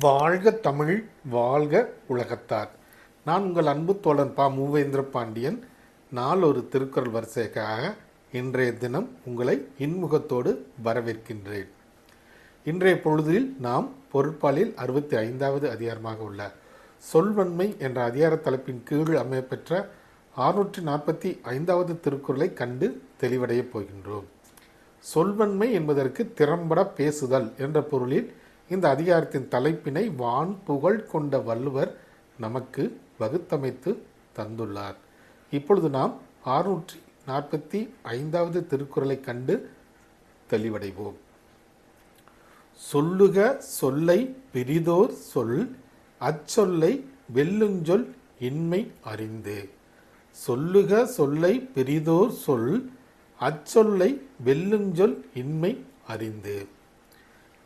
வாழ்க தமிழ் வாழ்க உலகத்தார். நான் உங்கள் அன்பு தோழன் பா. மூவேந்திர பாண்டியன். நாலொரு திருக்குறள் வரிசைக்காக இன்றைய தினம் உங்களை இன்முகத்தோடு வரவேற்கின்றேன். இன்றைய பொழுதில் நாம் பொருட்பாலில் அறுபத்தி ஐந்தாவது அதிகாரமாக உள்ள சொல்வன்மை என்ற அதிகார தலைப்பின் கீழ் அமையப்பெற்ற அறுநூற்றி நாற்பத்தி ஐந்தாவது திருக்குறளை கண்டு தெளிவடையப் போகின்றோம். சொல்வன்மை என்பதற்கு திறம்பட பேசுதல் என்ற பொருளில் இந்த அதிகாரத்தின் தலைப்பினை வான் புகழ் கொண்ட வள்ளுவர் நமக்கு வகுத்தமைத்து தந்துள்ளார். இப்பொழுது நாம் ஆறுநூற்றி நாற்பத்தி ஐந்தாவது திருக்குறளை கண்டு தெளிவடைவோம். சொல்லுக சொல்லை பெரிதோர் சொல் அச்சொல்லை வெல்லுஞ்சொல் இன்மை அறிந்து. சொல்லுக சொல்லை பெரிதோர் சொல் அச்சொல்லை வெல்லுஞ்சொல் இன்மை அறிந்து.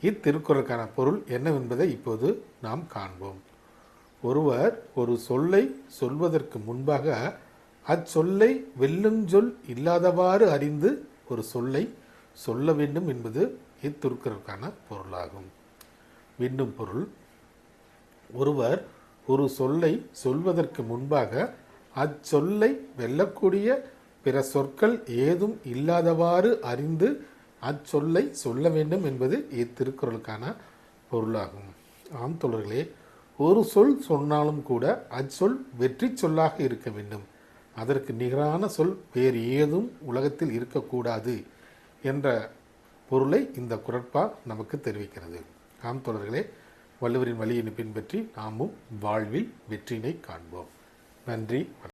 இத்திருக்குறளுக்கான பொருள் என்னவென்பதை இப்போது நாம் காண்போம். ஒருவர் ஒரு சொல்லை சொல்வதற்கு முன்பாக அச்சொல்லை வெல்லுஞ்சொல் இல்லாதவாறு அறிந்து ஒரு சொல்லை சொல்ல வேண்டும் என்பது இத்திருக்குறளுக்கான பொருளாகும். மீண்டும் பொருள். ஒருவர் ஒரு சொல்லை சொல்வதற்கு முன்பாக அச்சொல்லை வெல்லக்கூடிய பிற சொற்கள் ஏதும் இல்லாதவாறு அறிந்து அச்சொல்லை சொல்ல வேண்டும் என்பது இத்திருக்குறளுக்கான பொருளாகும். ஆம் தோழர்களே ஒரு சொல் சொன்னாலும் கூட அச்சொல் வெற்றி சொல்லாக இருக்க வேண்டும். அதற்கு நிகரான சொல் வேறு ஏதும் உலகத்தில் இருக்கக்கூடாது என்ற பொருளை இந்த குரட்பா நமக்கு தெரிவிக்கிறது. ஆம் தொழர்களே வள்ளுவரின் வழியினை பின்பற்றி நாமும் வாழ்வில் வெற்றினை காண்போம். நன்றி